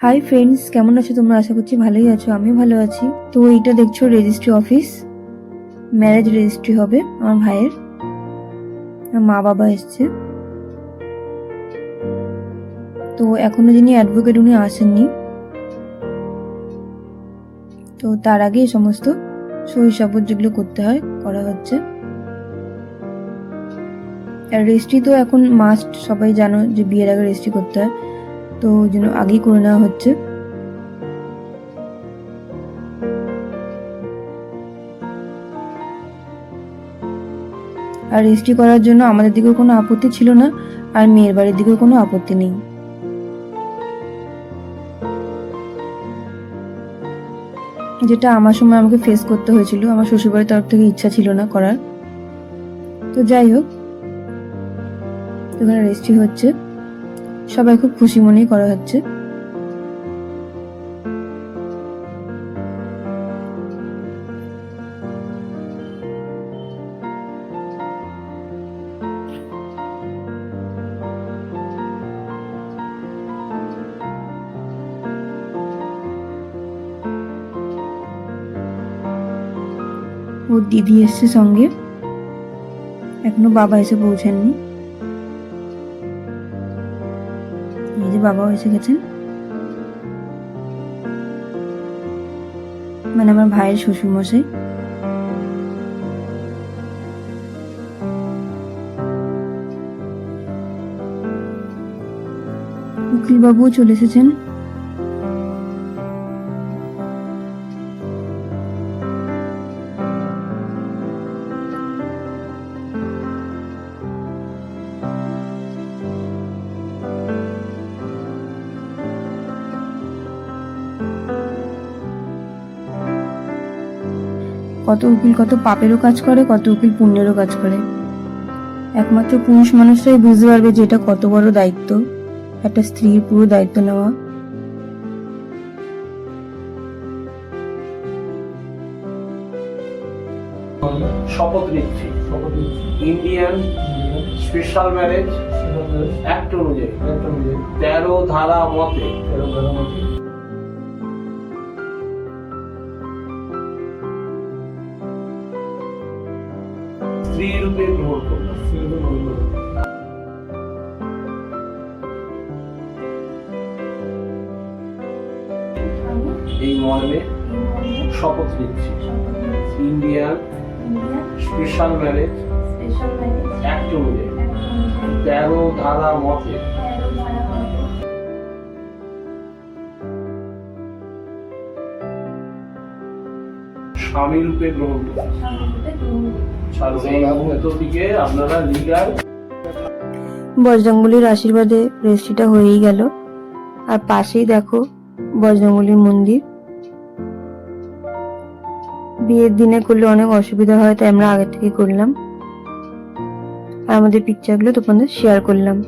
Hi friends কেমন আছো তোমরা? আশা করছি ভালোই আছো, আমিও ভালো আছি। তো এইটা দেখছ রেজিস্ট্রি অফিস ম্যারেজ রেজিস্ট্রি হবে আমার ভাইয়ের। মা বাবা এসছে। তো এখনও যিনি অ্যাডভোকেট উনি আসেননি। তো তার আগে সমস্ত সই শপথ যেগুলো করতে হয়, করা হচ্ছে। আর রেজিস্ট্রি তো এখন মাস্ট সবাই জানো যে বিয়ের আগে রেজিস্ট্রি করতে হয়। তো ওই জন্য আগেই করে নেওয়া হচ্ছে। আর রেজিস্ট্রি করার জন্য আমাদের দিকেও কোনো আপত্তি ছিল না, আর মেয়ের বাড়ির দিকেও কোনো আপত্তি নেই। যেটা আমার সময় আমাকে ফেস করতে হয়েছিল, আমার শ্বশুরবাড়ির তরফ থেকে ইচ্ছা ছিল না করার। তো যাই হোক, এখানে রেজিস্ট্রি হচ্ছে। সবাই খুব খুশি মনেই করা হচ্ছে। ওর দিদি এসছে সঙ্গে। এখনও বাবা এসে পৌঁছাননি। এই বাবা এসে গেছেন। মানে আমার ভাইয়ের শ্বশুর মশাই উকিল বাবুও চলে এসেছেন। কত উকিল, কত পাপেরও কাজ করে, কত উকিল পুণ্যেরও কাজ করে। একমাত্র পুরুষ মানুষরাই বুঝতে পারবে যে এটা কত বড় দায়িত্ব। একটা স্ত্রীর পুরো দায়িত্ব নেওয়া। শপথ নিচ্ছি। ইন্ডিয়ান স্পেশাল ম্যারেজ অ্যাক্ট অনুযায়ী। তেরো ধারা মতে স্ত্রী রূপে গ্রহণ এই মর্মে শপথ নিচ্ছি। ইন্ডিয়ান স্পেশাল ম্যারেজ অ্যাক্ট অনুযায়ী তেরো ধারা মতে। স্বামী রূপে গ্রহণ। করছি বজরঙ্গলির আশীর্বাদে রেজিস্ট্রিটা হয়েই গেল। আর পাশেই দেখো বজরঙ্গলির মন্দির। বিয়ের দিনে করলে অনেক অসুবিধা হয়, তাই আমরা আগে থেকে করলাম। আর আমাদের পিকচারগুলো তোমাদের শেয়ার করলাম।